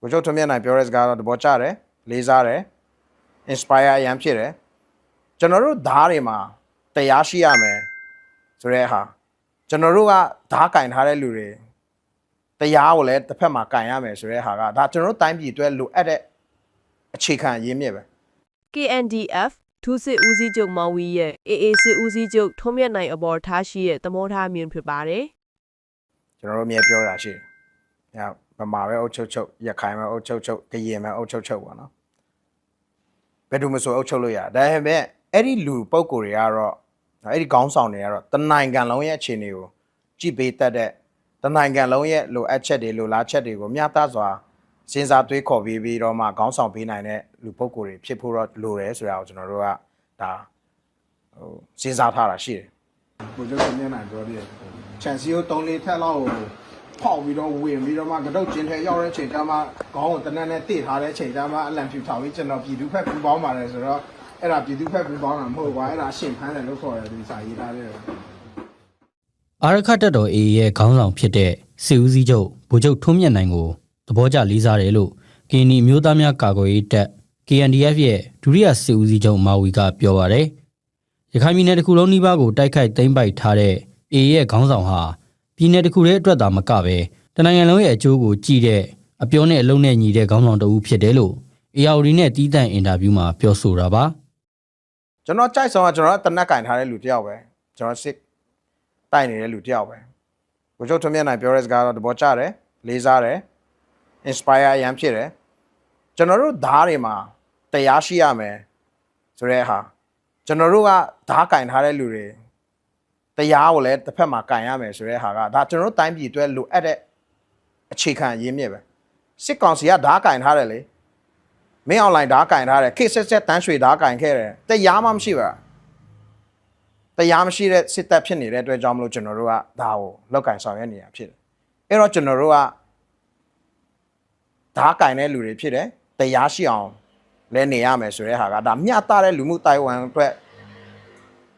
ကိုချုပ်ထွန်းမြတ်နိုင်ပြောတဲ့စကားတော့သဘောကျတယ်လေးစားတယ် inspire အရန်ဖြစ်တယ်ကျွန်တော်တို့ဓာတ်တွေမှာတရားရှိရမယ်ဆိုတဲ့ဟာကျွန်တော်တို့ကဓာတ်ကင်ထားတဲ့လူတွေတရားကိုလည်းတစ်ဖက်မှာကင်ရမယ်ဆိုတဲ့ဟာကဒါကျွန်တော်တို့တိုင်းပြည်အတွက်လိုအပ်တဲ့အခြေခံရင်းမြစ်ပဲ KNDF ထူးစစ်ဦးစီးချုပ်မောင်ဝီရဲ့ AA စစ်ဦးစီးချုပ်ထုံးမြတ်နိုင်အပေါ်ထားရှိရဲ့သမောထားမြင်ဖြစ်ပါတယ်ကျွန်တော်တို့အမြဲပြောတာရှိတယ်။ည ဗမာပဲအုပ်ချုပ်ချုပ်ရခိုင်ပဲအုပ်ချုပ်ချုပ်ကရင်ပဲအုပ်ချုပ်ချုပ်ပေါ့နော်။ဘယ်သူမဆိုအုပ်ချုပ်လို့ရတယ်။ဒါပေမဲ့အဲ့ဒီလူပုံကိုယ်တွေကတော့အဲ့ဒီခေါင်းဆောင်တွေကတော့တနိုင်ငံလုံးရဲ့အခြေအနေကိုကြည့်ပေးတတ်တဲ့တနိုင်ငံလုံးရဲ့လိုအပ်ချက်တွေလိုလားချက်တွေကိုမျှတစွာစဉ်းစားတွေးခေါ်ပြီးပြီးတော့မှခေါင်းဆောင်ပေးနိုင်တဲ့လူပုံကိုယ်တွေဖြစ်ဖို့တော့လိုတယ်ဆိုတာကိုကျွန်တော်တို့ကဒါဟိုစဉ်းစားထားတာရှိတယ်။ကိုကျတော့မျက်နှာပြောပြတယ်။ chance ကို3လေးထက်လောက်ကို ဖောက်ပြီးတော့ဝင်ပြီးတော့မှကတော့ကျင်းထဲရောက်တဲ့ချိန်ကျမှခေါင်းကိုတနက်နဲ့တိထားတဲ့ချိန်ကျမှအလံဖြူထောင်ပြီးကျွန်တော်ပြည်သူဖက်ပူပေါင်းပါတယ်ဆိုတော့အဲ့ဒါပြည်သူဖက်ပူပေါင်းတာမဟုတ်ကွာအဲ့ဒါအရှင်ဖမ်းတယ်လို့ခေါ်တယ်ဒီစာရေးထားတယ်အာရခတ်တပ်တော် AA ရဲ့ခေါင်းဆောင်ဖြစ်တဲ့စစ်ဦးစီးချုပ်ဗိုလ်ချုပ်ထွန်းမြတ်နိုင်ကိုသဘောကျလေးစားတယ်လို့ကင်းနီမျိုးသားများကာကွယ်ရေးတပ် KNDF ရဲ့ဒုတိယစစ်ဦးစီးချုပ်မာဝီကပြောပါရယ်ရခိုင်ပြည်နယ်တစ်ခုလုံးနှိပါကိုတိုက်ခိုက်သိမ်းပိုက်ထားတဲ့ AA ရဲ့ခေါင်းဆောင်ဟာ ပြည်နယ်တစ်ခုရဲ့အတွက်သာမကပဲတနိုင်ငံလုံးရဲ့အကျိုးကိုကြည့်တဲ့အပြောနဲ့အလုံးနဲ့ညီတဲ့ခေါင်းဆောင်တဦးဖြစ်တယ်လို့ ARD နဲ့တီးတန့်အင်တာဗျူးမှာပြောဆိုတာပါကျွန်တော်ကြိုက်ဆုံးကကျွန်တော်ကတနက်ကင်ထားတဲ့လူတစ်ယောက်ပဲကျွန်တော်စစ်တိုက်နေတဲ့လူတစ်ယောက်ပဲကိုချုပ်ထွန်းမြတ်နိုင်ပြောတဲ့စကားတော့သဘောကျတယ်လေးစားတယ် inspire အရန်ဖြစ်တယ်ကျွန်တော်တို့ဓာတ်တွေမှာတရားရှိရမယ်ဆိုတဲ့ဟာကျွန်တော်တို့ကဓာတ်ကင်ထားတဲ့လူတွေ တရားကိုလည်းတစ်ဖက်မှာကင်ရမယ်ဆိုတဲ့ဟာကဒါကျွန်တော်တို့တိုင်းပြည်အတွက်လိုအပ်တဲ့အခြေခံရင်းမြစ်ပဲစစ်ကောင်စီကဓာတ်ကင်ထားတယ်လေမင်းအွန်လိုင်းဓာတ်ကင်ထားတယ်ခေတ်ဆက်ဆက်တန်းရွှေဓာတ်ကင်ခဲ့တယ်တရားမှမရှိပါတရားမရှိတဲ့စစ်တပ်ဖြစ်နေတဲ့အတွက်ကြောင့်မလို့ကျွန်တော်တို့ကဒါကိုလောက်ကင်ဆောင်ရွက်နေရဖြစ်တယ်အဲ့တော့ကျွန်တော်တို့ကဓာတ်ကင်တဲ့လူတွေဖြစ်တယ်တရားရှိအောင်လဲနေရမယ်ဆိုတဲ့ဟာကဒါမျှတတဲ့လူမှုတိုင်ဝမ်အတွက်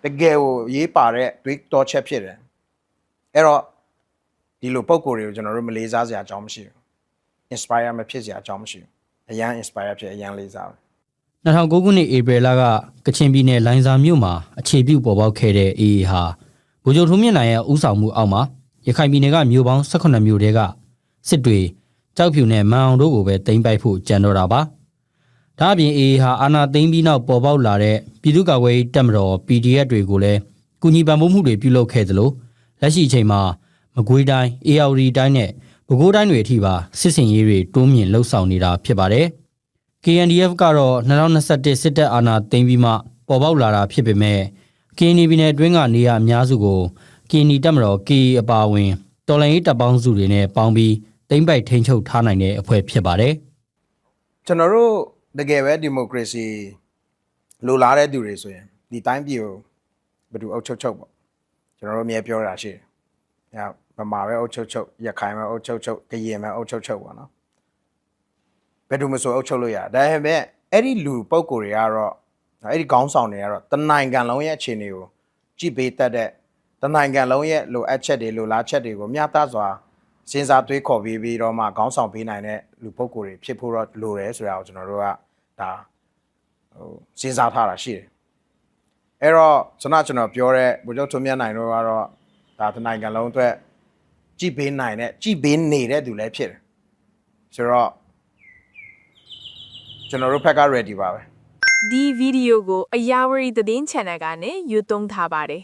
တကယ်ကိုရေးပါတဲ့တွေးတော်ချက်ဖြစ်တယ်အဲ့တော့ဒီလိုပုံကိုယ်တွေကိုကျွန်တော်တို့မလေးစားစရာအကြောင်းမရှိဘူး inspire မဖြစ်စရာအကြောင်းမရှိဘူးအရန် inspire ဖြစ်အရန်လေးစားတယ်2009ခုနှစ်ဧပြီလကကချင်ပြည်နယ်လိုင်ဇာမြို့မှာအခြေပြုပေါ်ပေါက်ခဲ့တဲ့ AA ဟာဗိုလ်ချုပ်ထုံးမြင့်နိုင်ရဲ့ဥဆောင်မှုအောက်မှာရခိုင်ပြည်နယ်ကမြို့ပေါင်း18မြို့တဲကစစ်တွေကြောက်ဖြူနဲ့မန်အောင်တို့ကိုပဲတင်ပိုက်ဖို့ကြံတော့တာပါ။ ဒါအပြင် AA ဟာအာဏာသိမ်းပြီးနောက်ပေါ်ပေါက်လာတဲ့ပြည်သူ့ကာကွယ်ရေးတပ်မတော် PDF တွေကိုလည်းကူညီပံ့ပိုးမှုတွေပြုလုပ်ခဲ့သလိုလက်ရှိအချိန်မှာမကွေးတိုင်း ARD တိုင်းနဲ့ပဲခူးတိုင်းတွေအထိပါစစ်စင်ရေးတွေတိုးမြင့်လှုပ်ဆောင်နေတာဖြစ်ပါတယ်။ KNDF ကတော့2021စစ်တပ်အာဏာသိမ်းပြီးမှပေါ်ပေါက်လာတာဖြစ်ပေမဲ့ KNY ပြည်နယ်အတွင်းကနေရာအများစုကို KNY တပ်မတော် KE အပါအဝင်တော်လှန်ရေးတပ်ပေါင်းစုတွေနဲ့ပေါင်းပြီးတိမ့်ပိုက်ထိန်းချုပ်ထားနိုင်တဲ့အဖွဲ့ဖြစ်ပါတယ်ကျွန်တော်တို့ တကယ်ပဲဒီမိုကရေစီလိုလားတဲ့သူတွေဆိုရင်ဒီတိုင်းပြည်ကိုဘယ်သူအုပ်ချုပ်ချုပ်ပေါ့ကျွန်တော်တို့အမြဲပြောတာရှိတယ်။ညဗမာပဲအုပ်ချုပ်ချုပ်ရခိုင်ပဲအုပ်ချုပ်ချုပ်ကရင်ပဲအုပ်ချုပ်ချုပ်ပေါ့နော်။ဘယ်သူမဆိုအုပ်ချုပ်လို့ရတယ်။ဒါပေမဲ့အဲ့ဒီလူပုံကိုယ်တွေကတော့အဲ့ဒီခေါင်းဆောင်တွေကတော့တနိုင်ငံလုံးရဲ့အခြေအနေကိုကြည့်ပေးတတ်တဲ့တနိုင်ငံလုံးရဲ့လိုအပ်ချက်တွေလိုလားချက်တွေကိုမျှတစွာ စဉ်းစားတွေးခေါ်ပြီးပြီးတော့မှခေါင်းဆောင်ပေးနိုင်တဲ့လူပုံကိုယ်တွေဖြစ်ဖို့တော့လိုတယ်ဆိုတာကိုကျွန်တော်တို့ကဒါဟိုစဉ်းစားထားတာရှိတယ်အဲ့တော့ကျွန်တော်ကျွန်တော်ပြောတဲ့ဗိုလ်ချုပ်ထွန်းမြတ်နိုင်တို့ကတော့ဒါတနိုင်ငံလုံးအတွက်ကြည့်ပေးနိုင်တဲ့ကြည့်ပေးနေတဲ့သူလည်းဖြစ်တယ်ဆိုတော့ကျွန်တော်တို့ဘက်က ready ပါပဲဒီဗီဒီယိုကိုအယာဝရီသတင်း channel ကနေယူသွင်းထားပါတယ်